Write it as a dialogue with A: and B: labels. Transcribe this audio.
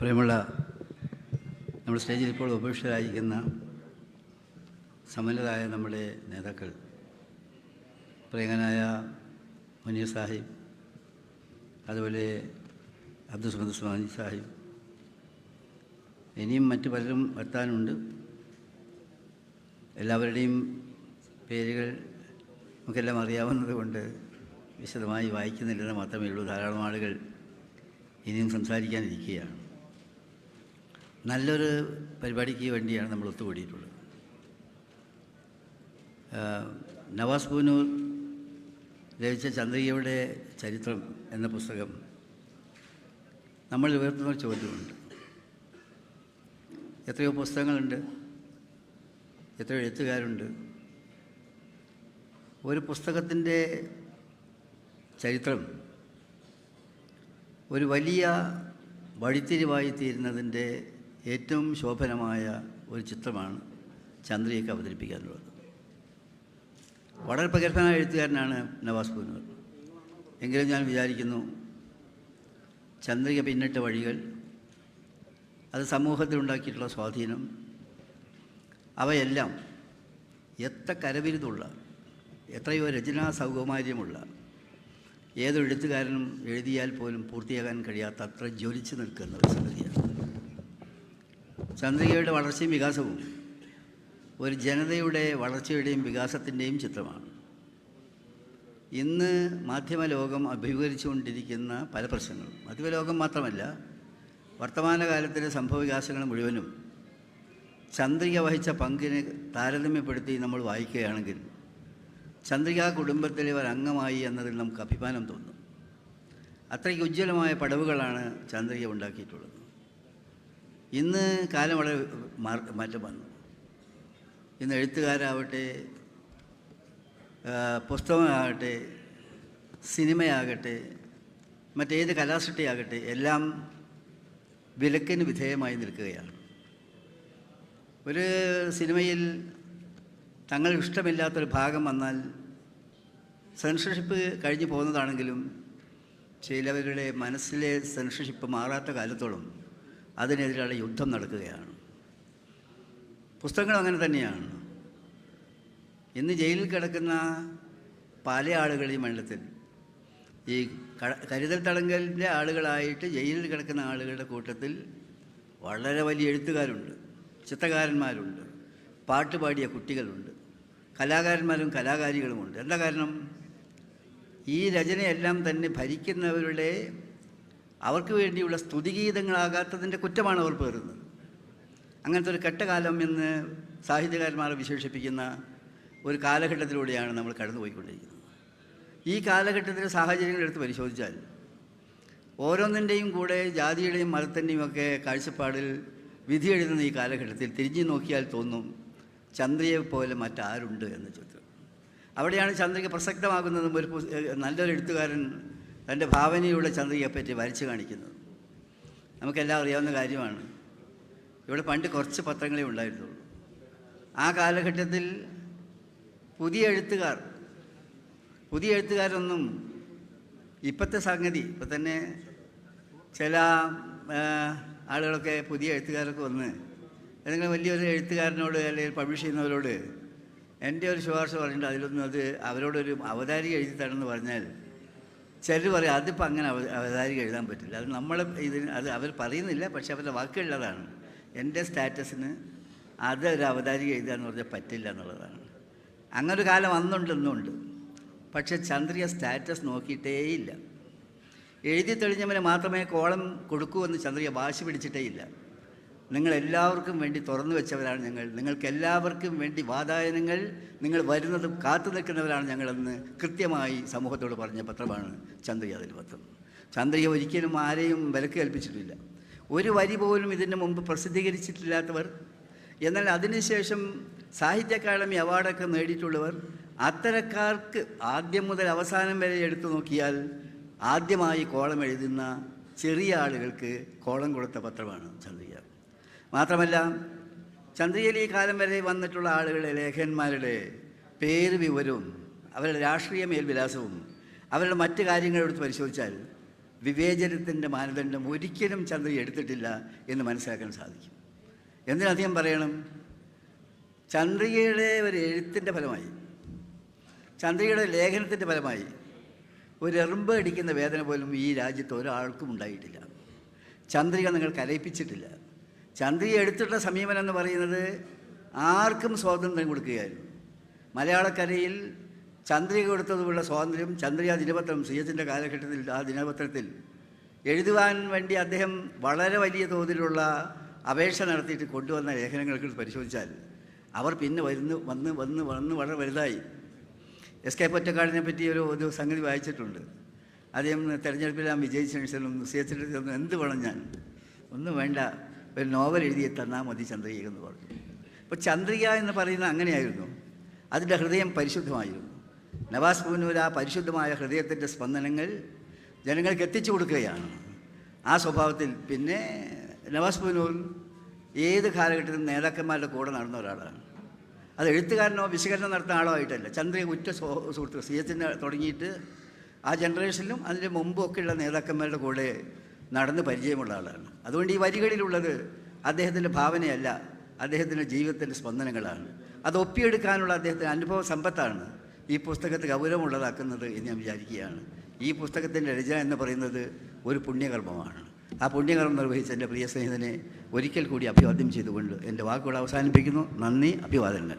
A: പ്രിയമുള്ള നമ്മൾ സ്റ്റേജിൽ ഇപ്പോൾ ഉപേക്ഷിതരായിരിക്കുന്ന സമ്മന്നരായ നമ്മുടെ നേതാക്കൾ പ്രിയങ്കനായ മുനീർ സാഹിബ് അതുപോലെ അബ്ദുൽ സമദ് ഉസ്മാനി സാഹിബ് ഇനിയും മറ്റു പലരും എത്താനുണ്ട് എല്ലാവരുടെയും പേരുകൾ നമുക്കെല്ലാം അറിയാവുന്നത് കൊണ്ട് വിശദമായി വായിക്കുന്നില്ലെന്ന് മാത്രമേ ഉള്ളൂ. ധാരാളം ആളുകൾ ഇനിയും സംസാരിക്കാനിരിക്കുകയാണ്. നല്ലൊരു പരിപാടിക്ക് വേണ്ടിയാണ് നമ്മൾ ഒത്തുകൂടിയിട്ടുള്ളത്. നവാസ് പൂനൂർ രചിച്ച ചന്ദ്രികയുടെ ചരിത്രം എന്ന പുസ്തകം നമ്മൾ ഉയർത്തുന്ന ഒരു ചോദ്യമുണ്ട്. എത്രയോ പുസ്തകങ്ങളുണ്ട് എത്രയോ എഴുത്തുകാരുണ്ട്. ഒരു പുസ്തകത്തിന്റെ ചരിത്രം ഒരു വലിയ വഴിത്തിരിവായി തീരുന്നതിന്റെ ഏറ്റവും ശോഭനമായ ഒരു ചിത്രമാണ് ചന്ദ്രയൊക്കെ അവതരിപ്പിക്കാനുള്ളത് വളരെ പ്രഗത്ഭനായ എഴുത്തുകാരനാണ് നവാസ് പൂനൂർ. എങ്കിലും ഞാൻ വിചാരിക്കുന്നു ചന്ദ്രിക പിന്നിട്ട വഴികൾ അത് സമൂഹത്തിൽ ഉണ്ടാക്കിയിട്ടുള്ള സ്വാധീനം അവയെല്ലാം എത്ര കരവിരുതുള്ള എത്രയോ രചനാ സൗകുമാര്യമുള്ള ഏതൊരു എഴുത്തുകാരനും എഴുതിയാൽ പോലും പൂർത്തിയാകാൻ കഴിയാത്ത അത്ര ജ്വലിച്ചു നിൽക്കുന്ന ഒരു സംഗതിയാണ്. ചന്ദ്രികയുടെ വളർച്ചയും വികാസവും ഒരു ജനതയുടെ വളർച്ചയുടെയും വികാസത്തിന്റെയും ചിത്രമാണ്. ഇന്ന് മാധ്യമലോകം അഭിമുഖീകരിച്ചുകൊണ്ടിരിക്കുന്ന പല പ്രശ്നങ്ങളും. മാധ്യമലോകം മാത്രമല്ല വർത്തമാനകാലത്തിലെ സംഭവവികാസങ്ങൾ മുഴുവനും ചന്ദ്രിക വഹിച്ച പങ്കിനെ താരതമ്യപ്പെടുത്തി നമ്മൾ വായിക്കുകയാണെങ്കിൽ ചന്ദ്രിക കുടുംബത്തിലെ ഒരു അംഗമായി എന്നതിൽ നമുക്ക് അഭിമാനം തോന്നും. അത്രയ്ക്ക് ഉജ്ജ്വലമായ പടവുകളാണ് ചന്ദ്രിക ഉണ്ടാക്കിയിട്ടുള്ളത്. ഇന്ന് കാലം വളരെ മാറ്റം വന്നു. ഇന്ന് എഴുത്തുകാരാവട്ടെ പുസ്തകമാകട്ടെ സിനിമയാകട്ടെ മറ്റേത് കലാസൃഷ്ടിയാകട്ടെ എല്ലാം വിലക്കിന് വിധേയമായി നിൽക്കുകയാണ്. ഒരു സിനിമയിൽ തങ്ങൾ ഇഷ്ടമില്ലാത്തൊരു ഭാഗം വന്നാൽ സെൻസർഷിപ്പ് കഴിഞ്ഞു പോകുന്നതാണെങ്കിലും ചിലവരുടെ മനസ്സിലെ സെൻസർഷിപ്പ് മാറാത്ത കാലത്തോളം അതിനെതിരെയുള്ള യുദ്ധം നടക്കുകയാണ്. പുസ്തകങ്ങൾ അങ്ങനെ തന്നെയാണ്. ഇന്ന് ജയിലിൽ കിടക്കുന്ന പല ആളുകൾ ഈ മണ്ഡലത്തിൽ ഈ കരുതൽ തടങ്കലിന്റെ ആളുകളായിട്ട് ജയിലിൽ കിടക്കുന്ന ആളുകളുടെ കൂട്ടത്തിൽ വളരെ വലിയ എഴുത്തുകാരുണ്ട് ചിത്രകാരന്മാരുണ്ട് പാട്ട് പാടിയ കുട്ടികളുണ്ട് കലാകാരന്മാരും കലാകാരികളുമുണ്ട്. എന്താ കാരണം? ഈ രചനയെല്ലാം തന്നെ ഭരിക്കുന്നവരുടെ അവർക്ക് വേണ്ടിയുള്ള സ്തുതിഗീതങ്ങളാകാത്തതിന്റെ കുറ്റമാണ് അവർ പേറുന്നത്. അങ്ങനത്തെ ഒരു കെട്ടകാലം എന്ന് സാഹിത്യകാരന്മാർ വിശേഷിപ്പിക്കുന്ന ഒരു കാലഘട്ടത്തിലൂടെയാണ് നമ്മൾ കടന്നുപോയിക്കൊണ്ടിരിക്കുന്നത്. ഈ കാലഘട്ടത്തിലെ സാഹചര്യങ്ങൾ എടുത്ത് പരിശോധിച്ചാൽ ഓരോന്നിന്റെയും കൂടെ ജാതിയുടെയും മതത്തിന്റെയും ഒക്കെ കാഴ്ചപ്പാടിൽ വിധി എഴുതുന്ന ഈ കാലഘട്ടത്തിൽ തിരിഞ്ഞു നോക്കിയാൽ തോന്നും ചന്ദ്രയെ പോലെ മറ്റാരുണ്ട് എന്ന ചിത്രം അവിടെയാണ് ചന്ദ്രിക പ്രസക്തമാകുന്നതും ഒരു നല്ലൊരു എഴുത്തുകാരൻ തന്റെ ഭാവനയിലൂടെ ചന്ദ്രികയെപ്പറ്റി വരച്ചു കാണിക്കുന്നത്. നമുക്കെല്ലാം അറിയാവുന്ന കാര്യമാണ്. ഇവിടെ പണ്ട് കുറച്ച് പത്രങ്ങളേ ഉണ്ടായിരുന്നുള്ളൂ. ആ കാലഘട്ടത്തിൽ പുതിയ എഴുത്തുകാർ പുതിയ എഴുത്തുകാരൊന്നും ഇപ്പോഴത്തെ സംഗതി ഇപ്പം തന്നെ ചില ആളുകളൊക്കെ പുതിയ എഴുത്തുകാരൊക്കെ വന്ന് ഏതെങ്കിലും വലിയൊരു എഴുത്തുകാരനോട് അല്ലെങ്കിൽ പബ്ലിഷ് ചെയ്യുന്നവരോട് എന്റെ ഒരു ശുപാർശ പറഞ്ഞിട്ട് അതിലൊന്നും അത് അവരോടൊരു അവതാരിക എഴുതി തരണമെന്ന് പറഞ്ഞാൽ ചിലർ പറയും അതിപ്പോൾ അങ്ങനെ അവ അവതാരിക എഴുതാൻ പറ്റില്ല. അത് നമ്മൾ ഇതിന് അത് അവർ പറയുന്നില്ല പക്ഷെ അവരുടെ വാക്കുകളിലതാണ് എന്റെ സ്റ്റാറ്റസിന് അത് ഒരു അവതാരിക എഴുതുക എന്ന് പറഞ്ഞാൽ പറ്റില്ല എന്നുള്ളതാണ്. അങ്ങനൊരു കാലം അന്നുണ്ടെന്നുണ്ട് പക്ഷെ ചന്ദ്രിയ സ്റ്റാറ്റസ് നോക്കിയിട്ടേയില്ല എഴുതി തെളിഞ്ഞവന് മാത്രമേ കോളം കൊടുക്കൂ എന്ന് ചന്ദ്രിയ വാശി പിടിച്ചിട്ടേ എല്ലാവർക്കും വേണ്ടി തുറന്നു വെച്ചവരാണ് ഞങ്ങൾ. നിങ്ങൾക്ക് എല്ലാവർക്കും വേണ്ടി വാതായനങ്ങൾ നിങ്ങൾ വരുന്നതും കാത്തു നിൽക്കുന്നവരാണ് ഞങ്ങളെന്ന് കൃത്യമായി സമൂഹത്തോട് പറഞ്ഞ പത്രമാണ് ചന്ദ്രിക അതിൽ പത്രം. ചന്ദ്രിക ഒരിക്കലും ആരെയും വിലക്ക് കൽപ്പിച്ചിട്ടില്ല ഒരു വരി പോലും ഇതിന് മുമ്പ് പ്രസിദ്ധീകരിച്ചിട്ടില്ലാത്തവർ എന്നാൽ അതിനുശേഷം സാഹിത്യ അക്കാദമി അവാർഡൊക്കെ നേടിയിട്ടുള്ളവർ അത്തരക്കാർക്ക് ആദ്യം മുതൽ അവസാനം വരെ എടുത്തു നോക്കിയാൽ ആദ്യമായി കോളം എഴുതുന്ന ചെറിയ ആളുകൾക്ക് കോളം കൊടുത്ത പത്രമാണ് ചന്ദ്രിക മാത്രമല്ല ചന്ദ്രയിൽ ഈ കാലം വരെ വന്നിട്ടുള്ള ആളുകളുടെ ലേഖന്മാരുടെ പേര് വിവരവും അവരുടെ രാഷ്ട്രീയ മേൽവിലാസവും അവരുടെ മറ്റ് കാര്യങ്ങളെടുത്ത് പരിശോധിച്ചാൽ വിവേചനത്തിന്റെ മാനദണ്ഡം ഒരിക്കലും ചന്ദ്രിക എടുത്തിട്ടില്ല എന്ന് മനസ്സിലാക്കാൻ സാധിക്കും. എന്തിനധികം പറയണം? ചന്ദ്രികയുടെ ഒരു എഴുത്തിന്റെ ഫലമായി ചന്ദ്രികയുടെ ലേഖനത്തിന്റെ ഫലമായി ഒരു എറുമ്പ് അടിക്കുന്ന വേദന പോലും ഈ രാജ്യത്ത് ഒരാൾക്കും ഉണ്ടായിട്ടില്ല. ചന്ദ്രിക നിങ്ങൾ കലയിപ്പിച്ചിട്ടില്ല ചന്ദ്രിക എടുത്തിട്ട സമീപനം എന്ന് പറയുന്നത് ആർക്കും സ്വാതന്ത്ര്യം കൊടുക്കുകയായിരുന്നു. മലയാളക്കരയിൽ ചന്ദ്രിക കൊടുത്തതുമുള്ള സ്വാതന്ത്ര്യം ചന്ദ്രിക ദിനപത്രം സി കാലഘട്ടത്തിൽ ആ ദിനപത്രത്തിൽ എഴുതുവാൻ വേണ്ടി അദ്ദേഹം വളരെ വലിയ തോതിലുള്ള അപേക്ഷ നടത്തിയിട്ട് കൊണ്ടുവന്ന ലേഖനങ്ങൾക്ക് പരിശോധിച്ചാൽ അവർ പിന്നെ വരുന്നു വന്ന് വന്ന് വന്ന് വളരെ വലുതായി. എസ് കെ പൊറ്റക്കാടിനെ പറ്റി ഒരു ഒരു സംഗതി വായിച്ചിട്ടുണ്ട്. അദ്ദേഹം തെരഞ്ഞെടുപ്പിൽ ഞാൻ വിജയിച്ചതിനു ശേഷം സി എന്ത് വേണം ഞാൻ? ഒന്നും വേണ്ട. ഒരു നോവൽ എഴുതി തന്നാൽ മതി ചന്ദ്രിക എന്ന് പറഞ്ഞു. അപ്പോൾ ചന്ദ്രിക എന്ന് പറയുന്നത് അങ്ങനെയായിരുന്നു. അതിന്റെ ഹൃദയം പരിശുദ്ധമായിരുന്നു. നവാസ് പൂനൂർ ആ പരിശുദ്ധമായ ഹൃദയത്തിന്റെ സ്പന്ദനങ്ങൾ ജനങ്ങൾക്ക് എത്തിച്ചു കൊടുക്കുകയാണ്. ആ സ്വഭാവത്തിൽ പിന്നെ നവാസ് പൂനൂർ ഏത് കാലഘട്ടത്തിലും നേതാക്കന്മാരുടെ കൂടെ നടന്ന ഒരാളാണ്. അത് എഴുത്തുകാരനോ വിശകലനം നടത്തുന്ന ആളോ ആയിട്ടല്ല. ചന്ദ്രിക ഉറ്റ സുഹൃത്തുക്കൾ സുഹൃത്ത് സി എച്ചിന്റെ തുടങ്ങിയിട്ട് ആ ജനറേഷനിലും അതിന്റെ മുമ്പും ഒക്കെയുള്ള നേതാക്കന്മാരുടെ കൂടെ നടന്ന് പരിചയമുള്ള ആളാണ്. അതുകൊണ്ട് ഈ വരികളിലുള്ളത് അദ്ദേഹത്തിന്റെ ഭാവനയല്ല അദ്ദേഹത്തിന്റെ ജീവിതത്തിന്റെ സ്പന്ദനങ്ങളാണ്. അത് ഒപ്പിയെടുക്കാനുള്ള അദ്ദേഹത്തിന്റെ അനുഭവ സമ്പത്താണ് ഈ പുസ്തകത്തെ ഗൗരവമുള്ളതാക്കുന്നത് എന്ന് ഞാൻ വിചാരിക്കുകയാണ്. ഈ പുസ്തകത്തിന്റെ രചന എന്ന് പറയുന്നത് ഒരു പുണ്യകർമ്മമാണ്. ആ പുണ്യകർമ്മം നിർവഹിച്ച എന്റെ പ്രിയ സ്നേഹിതനെ ഒരിക്കൽ കൂടി അഭിവാദ്യം ചെയ്തുകൊണ്ട് എന്റെ വാക്കുകൾ അവസാനിപ്പിക്കുന്നു. നന്ദി അഭിവാദനങ്ങൾ.